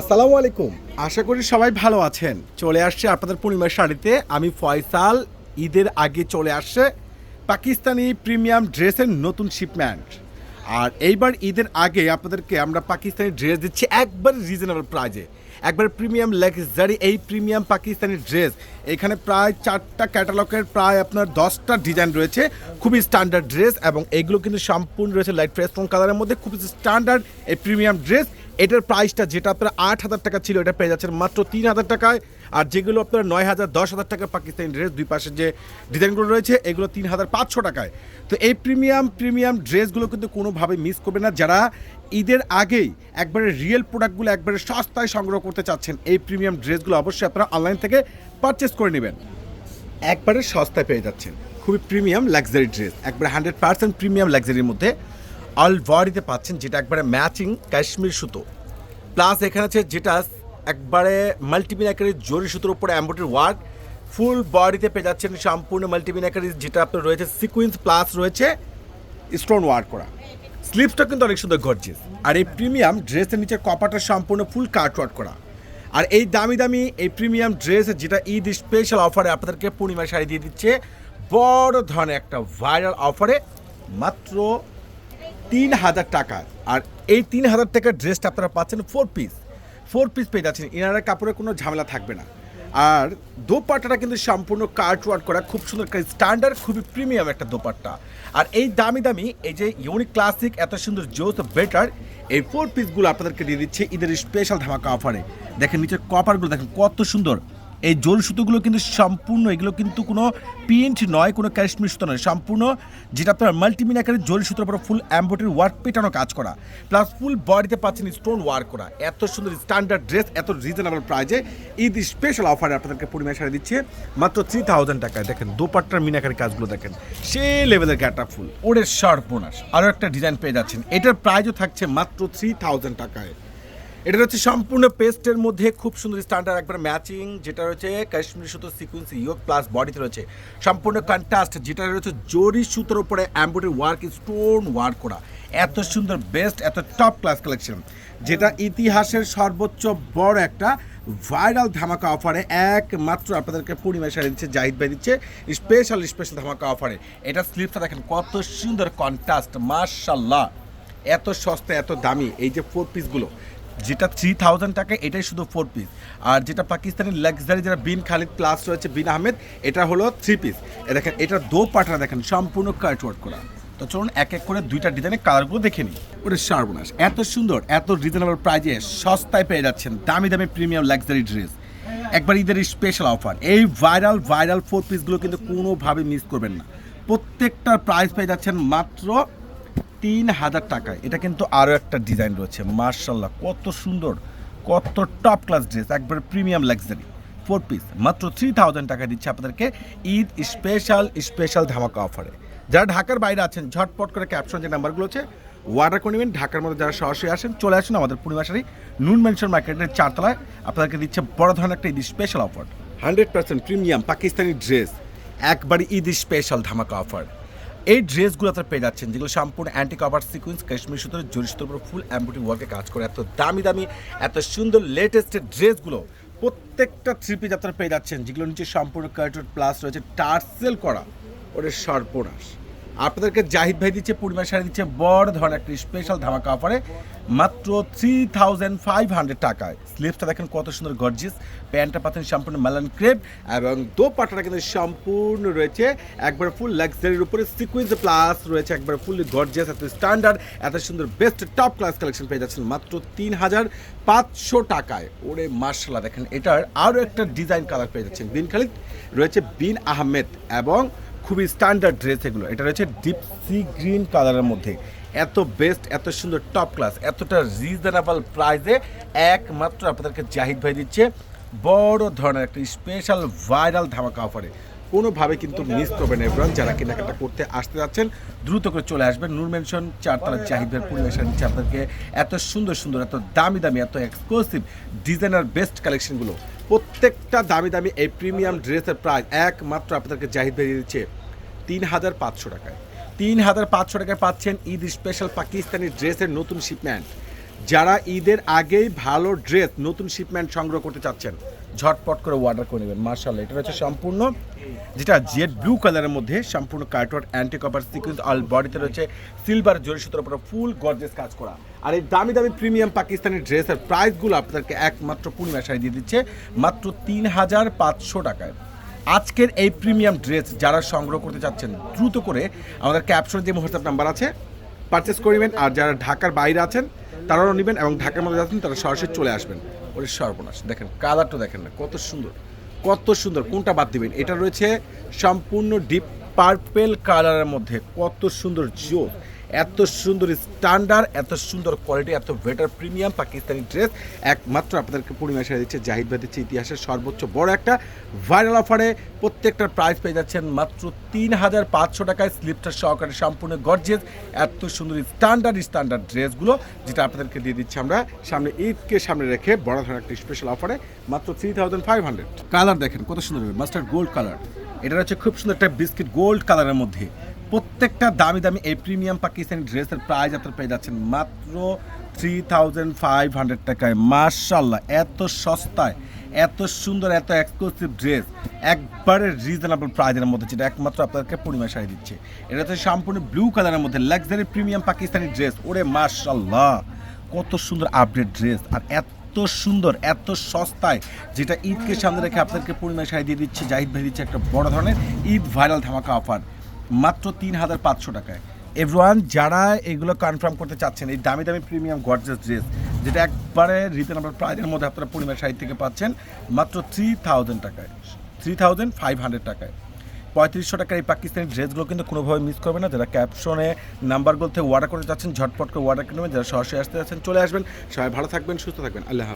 আসসালামু আলাইকুম। আশা করি সবাই ভালো আছেন। চলে আসছে আপনাদের পূর্ণিমার শাড়িতে। আমি ফয়সাল। ঈদের আগে চলে আসছে পাকিস্তানি প্রিমিয়াম ড্রেসের নতুন শিপমেন্ট আর এইবার ঈদের আগে আপনাদেরকে আমরা পাকিস্তানি ড্রেস দিচ্ছি একবার রিজনেবল প্রাইজে একবার প্রিমিয়াম লাক্সারি এই প্রিমিয়াম পাকিস্তানি ড্রেস। এখানে প্রায় চারটা ক্যাটালগের প্রায় আপনার দশটা ডিজাইন রয়েছে। খুবই স্ট্যান্ডার্ড ড্রেস এবং এগুলো কিন্তু সম্পূর্ণ রয়েছে লাইট ফ্রেশ কালারের মধ্যে। খুবই স্ট্যান্ডার্ড এই প্রিমিয়াম ড্রেস এটার প্রাইসটা যেটা আপনার আট হাজার টাকা ছিল, এটা পেয়ে যাচ্ছেন মাত্র তিন হাজার টাকায়। আর যেগুলো আপনার নয় হাজার, দশ হাজার টাকা পাকিস্তানি ড্রেস দুই পাশে যে ডিজাইনগুলো রয়েছে, এগুলো তিন হাজার পাঁচশো টাকায়। তো এই প্রিমিয়াম প্রিমিয়াম ড্রেসগুলো কিন্তু কোনোভাবে মিস করবে না। যারা ঈদের আগেই একবারে রিয়েল প্রোডাক্টগুলো একবারে সস্তায় সংগ্রহ করতে চাচ্ছেন, এই প্রিমিয়াম ড্রেসগুলো অবশ্যই আপনারা অনলাইন থেকে পারচেস করে নেবেন। একবারে সস্তায় পেয়ে যাচ্ছেন। খুবই প্রিমিয়াম লাক্সারি ড্রেস একবারে হান্ড্রেড পার্সেন্ট প্রিমিয়াম লাক্সারির মধ্যে অল বডিতে পাচ্ছেন, যেটা একবারে ম্যাচিং কাশ্মীর সুতো। প্লাস এখানে আছে যেটা একবারে মাল্টিমিনাকারি জরি সুতোর উপরে অ্যাম্বোটারি ওয়ার্ক ফুল বডিতে পেয়ে যাচ্ছেন সম্পূর্ণ মাল্টিমিনাকারি যেটা আপনার রয়েছে সিকুইন্স প্লাস রয়েছে স্টোন ওয়ার্ক করা। স্লিপসটা কিন্তু অনেক সুন্দর গর্জিয়াস আর এই প্রিমিয়াম ড্রেসের নিচে কপাটা সম্পূর্ণ ফুল কাট ওয়ার্ক করা। আর এই দামি দামি এই প্রিমিয়াম ড্রেস যেটা ঈদ স্পেশাল অফারে আপনাদেরকে পূর্ণিমা শাড়ি দিয়ে দিচ্ছে, বড় ধরনের একটা ভাইরাল অফারে মাত্র তিন হাজার টাকা। আর এই তিন হাজার টাকার ড্রেসটা আপনারা পাচ্ছেন ফোর পিস ফোর পিস পেয়ে যাচ্ছেন। ইনারের কাপড়ে কোনো ঝামেলা থাকবে না। আর দোপাট্টাটা কিন্তু সম্পূর্ণ কার্ট ওয়ার্ক করা, খুব সুন্দর স্ট্যান্ডার্ড খুবই প্রিমিয়াম একটা দোপাট্টা। আর এই দামি দামি, এই যে ইউনিক ক্লাসিক এত সুন্দর জোস বেটার, এই ফোর পিসগুলো আপনাদেরকে দিয়ে দিচ্ছে ঈদের স্পেশাল ধামাকা অফারে দেখেন নিচের কপারগুলো দেখেন কত সুন্দর। এই জোল সুতোগুলো কিন্তু সম্পূর্ণ, এগুলো কিন্তু কোনো প্রিন্ট নয়, কোনো কাশ্মীর সুতো নয়। সম্পূর্ণ যেটা আপনার মাল্টিমিন আকারের জোল সুতোর উপর ফুল অ্যাম্বোটারি ওয়ার্ক পেটানো কাজ করা। প্লাস ফুল বডিতে পাচ্ছেন স্টোন ওয়ার্ক করা। এত সুন্দর স্ট্যান্ডার্ড ড্রেস এত রিজনেবল প্রাইজে ঈদ স্পেশাল অফারে আপনাদেরকে পরিমাণ সারা দিচ্ছে। মাত্র থ্রি থাউজেন্ড টাকায় দেখেন, দোপাট্টার মিনাকারি কাজগুলো দেখেন। সে লেভেলের গ্যাটা ফুল ওরে শার্প বোনাস আরও একটা ডিজাইন পেয়ে যাচ্ছেন। এটার প্রাইজও থাকছে মাত্র থ্রি থাউজেন্ড টাকায়। এটা হচ্ছে সম্পূর্ণ পেস্টের মধ্যে খুব সুন্দর স্ট্যান্ডার্ড একবার ম্যাচিং যেটা রয়েছে, কাশ্মীরি সুতো সিকুয়েন্স ইয়োগ প্লাস বডিতে রয়েছে। সম্পূর্ণ কন্ট্রাস্ট, যেটা রয়েছে জরি সুতোর উপরে অ্যাম্বোডারি ওয়ার্ক, স্টোন ওয়ার্ক করা। এত সুন্দর বেস্ট, এত টপ ক্লাস কালেকশন যেটা ইতিহাসের সর্বোচ্চ বড় একটা ভাইরাল ধামাকা অফারে একমাত্র আপনাদেরকে পূর্ণিমা সারি দিচ্ছে, জাহিদ ভাই দিচ্ছে স্পেশাল স্পেশাল ধামাকা অফারে এটা স্লিপটা দেখেন কত সুন্দর কন্ট্রাস্ট মার্শাল্লাহ এত সস্তা এত দামি। এই যে ফোর পিসগুলো যেটা থ্রি থাউজেন্ড টাকা, এটাই শুধু ফোর পিস আর যেটা পাকিস্তানের লাক্সারি যেটা বিন খালিদ প্লাস রয়েছে বিন আহমেদ, এটা হলো থ্রি পিস দেখেন এটা দো পাটনা দেখেন, সম্পূর্ণ কাট ওয়ার্ক করা। তো চলুন এক এক করে দুইটা ডিজাইনের কালারগুলো দেখে নিই। ওটা সর্বনাশ। এত সুন্দর, এত রিজনেবল প্রাইজে সস্তায় পেয়ে যাচ্ছেন দামি দামি প্রিমিয়াম লাক্সারি ড্রেস একবার ঈদের স্পেশাল অফার এই ভাইরাল ভাইরাল ফোর পিসগুলো কিন্তু কোনোভাবে মিস করবেন না। প্রত্যেকটার প্রাইস পেয়ে যাচ্ছেন মাত্র তিন হাজার টাকায়। এটা কিন্তু আরও একটা ডিজাইন রয়েছে মার্শাল্লাহ কত সুন্দর, কত টপ ক্লাস ড্রেস একবার প্রিমিয়াম লাক্সারি ফোর পিস মাত্র থ্রি থাউজেন্ড টাকা দিচ্ছে আপনাদেরকে ঈদ স্পেশাল স্পেশাল ধামাকা অফারে যারা ঢাকার বাইরে আছেন, ঝটপট করে ক্যাপশন যে নাম্বারগুলো আছে ওয়ার্ডার করে নেবেন। ঢাকার মধ্যে যারা সরাসরি আসেন, চলে আসুন আমাদের পূর্ণিমাশারি নুন মেনশন মার্কেটের চারতলায়। আপনাদেরকে দিচ্ছে বড় ধরনের একটা Eid special offer hundred percent premium Pakistani dress একবারই ঈদ স্পেশাল ধামাকা অফার এই ড্রেসগুলো আপনারা পেয়ে যাচ্ছেন, যেগুলো সম্পূর্ণ অ্যান্টি কভার সিকুয়েন্স কাশ্মীর সুতোর জরি সুতোর উপর ফুল এমব্রয়ডারি ওয়ার্কে কাজ করে। এত দামি দামি, এত সুন্দর লেটেস্ট ড্রেসগুলো প্রত্যেকটা থ্রি পিস আপনারা পেয়ে যাচ্ছেন যেগুলো নিচে সম্পূর্ণ কার্টুন প্লাস রয়েছে টার্সেল করা ওটা সর্বনাশ। আপনাদেরকে জাহিদ ভাই দিচ্ছে পূর্ণিমা শাড়ি দিচ্ছে, বড় ধরনের একটা স্পেশাল ধামাকা অফারে মাত্র থ্রি থাউজেন্ড ফাইভ হান্ড্রেড টাকায়। স্লিপসটা দেখেন কত সুন্দর গর্জিয়াস প্যান্টটা পাচ্ছেন সম্পূর্ণ মেলান ক্রেপ, এবং দোপাট্টাটা কিন্তু সম্পূর্ণ রয়েছে একবার ফুল লাক্সারির উপরে সিকুয়েন্স প্লাস রয়েছে একবার ফুল গর্জিয়াস এত স্ট্যান্ডার্ড এত সুন্দর বেস্ট টপ ক্লাস কালেকশন পেয়ে যাচ্ছেন মাত্র তিন হাজার পাঁচশো টাকায়। ওরে মার্শাল্লাহ দেখেন এটার আরও একটা ডিজাইন কালার পেয়ে যাচ্ছেন। বিন খালিদ রয়েছে বিন আহমেদ এবং খুবই স্ট্যান্ডার্ড ড্রেস এগুলো। এটা রয়েছে ডিপ সি গ্রিন কালারের মধ্যে। এত বেস্ট এত সুন্দর টপ ক্লাস এতটা রিজনেবল প্রাইসে একমাত্র আপনাদেরকে জাহিদ ভাই দিচ্ছে। বড় ধরনের একটা স্পেশাল ভাইরাল ধামাকা অফারে কোনোভাবে কিন্তু মিস করবেন এভরান যারা কেনাকাটা করতে আসতে যাচ্ছেন, দ্রুত করে চলে আসবেন। নূর মেনশন চারতলা জাহিদের পরিবেশন দিচ্ছে আপনাদেরকে। এত সুন্দর সুন্দর, এত দামি দামি, এত এক্সক্লুসিভ ডিজাইনার বেস্ট কালেকশনগুলো প্রত্যেকটা দামি দামি এই প্রিমিয়াম ড্রেসের প্রাইস একমাত্র আপনাদেরকে জাহিদ ভাই দিচ্ছে তিন হাজার পাঁচশো টাকায়। তিন হাজার পাঁচশো টাকায় পাচ্ছেন ঈদ স্পেশাল পাকিস্তানি ড্রেসের নতুন শিপমেন্ট যারা ঈদের আগেই ভালো ড্রেস, নতুন শিপমেন্ট সংগ্রহ করতে চাচ্ছেন, ঝটপট করে অর্ডার করে নেবেন। মার্শাল এটা হচ্ছে সম্পূর্ণ, যেটা জেড ব্লু কালারের মধ্যে সম্পূর্ণ cutwork antique copper sequins all বডিতে রয়েছে সিলভার জরি সুতোর উপরে ফুল গর্জেস কাজ করা। আর এই দামি দামি প্রিমিয়াম পাকিস্তানি ড্রেসের প্রাইসগুলো আপনাদেরকে একমাত্র পূর্ণিমা শাড়ি দিয়ে দিচ্ছে, মাত্র তিন হাজার পাঁচশো টাকায়। আজকের এই প্রিমিয়াম ড্রেস যারা সংগ্রহ করতে চাচ্ছেন, দ্রুত করে আমাদের ক্যাপশনে যে হোয়াটসঅ্যাপ নাম্বার আছে পারচেস করবেন আর যারা ঢাকার বাইরে আছেন তারাও নেবেন এবং ঢাকার মধ্যে যাচ্ছেন, তারা সরাসরি চলে আসবেন। ওরে সর্বনাশ। দেখেন, কালারটা দেখেন না, কত সুন্দর। কত সুন্দর, কোনটা বাদ দিবেন? এটা রয়েছে সম্পূর্ণ ডিপ পার্পেল কালারের মধ্যে। কত সুন্দর জোর। এত সুন্দর স্ট্যান্ডার্ড এত সুন্দর কোয়ালিটি এত বেটার প্রিমিয়াম পাকিস্তানি ড্রেস একমাত্র আপনাদেরকে পূর্ণিমা সেরে দিচ্ছে জাহিদ ভাই দিচ্ছে ইতিহাসের সর্বোচ্চ বড় একটা ভাইরাল অফারে প্রত্যেকটার প্রাইস পেয়ে যাচ্ছেন মাত্র তিন হাজার পাঁচশো টাকায় স্লিপটা সহকারে সম্পূর্ণ গর্জেস এত সুন্দর স্ট্যান্ডার্ড স্ট্যান্ডার্ড ড্রেসগুলো যেটা আপনাদেরকে দিয়ে দিচ্ছি আমরা। সামনে ঈদকে সামনে রেখে বড় ধরনের একটা স্পেশাল অফারে মাত্র three thousand five hundred colour দেখেন কত সুন্দর মাস্টার্ড গোল্ড কালার এটা হচ্ছে খুব সুন্দর একটা বিস্কিট গোল্ড কালারের মধ্যে। প্রত্যেকটা দামি দামি এই প্রিমিয়াম পাকিস্তানি ড্রেসের প্রাইস আপনারা পেয়ে যাচ্ছেন মাত্র থ্রি থাউজেন্ড ফাইভ হান্ড্রেড টাকায়। মার্শাল্লাহ এত সস্তায়, এত সুন্দর, এত এক্সক্লুসিভ ড্রেস একবারে রিজনেবল প্রাইজের মধ্যে, যেটা একমাত্র আপনাদেরকে পূর্ণিমা শাড়ি দিচ্ছে। এটা হচ্ছে সম্পূর্ণ ব্লু কালারের মধ্যে লাক্সারি প্রিমিয়াম পাকিস্তানি ড্রেস ওরে মার্শাল্লাহ কত সুন্দর আপডেট ড্রেস আর এত সুন্দর, এত সস্তায়, যেটা ঈদকে সামনে রেখে আপনাদেরকে পূর্ণিমা শাড়ি দিয়ে দিচ্ছে, জাহিদ ভাই দিচ্ছে একটা বড় ধরনের ঈদ ভাইরাল ধামাকা অফার মাত্র তিন হাজার পাঁচশো টাকায়। এভরিওয়ান, যারা এগুলো কনফার্ম করতে চাচ্ছেন, এই দামি দামি প্রিমিয়াম গর্জাস ড্রেস যেটা একবারে রিজনেবল প্রাইজের মধ্যে আপনারা পরিমাণ শাড়ি থেকে পাচ্ছেন, মাত্র থ্রি থাউজেন্ড টাকায়। থ্রি থাউজেন্ড ফাইভ হান্ড্রেড টাকায়। পঁয়ত্রিশশো টাকার এই পাকিস্তানি ড্রেসগুলো কিন্তু কোনোভাবে মিস করবে না। যারা ক্যাপশনে নাম্বারগুলো থেকে অর্ডার করতে চাচ্ছেন, ঝটপট করে অর্ডার করে নেবেন। যারা সরাসরি আসতে যাচ্ছেন চলে আসবেন। সবাই ভালো থাকবেন, সুস্থ থাকবেন। আল্লাহ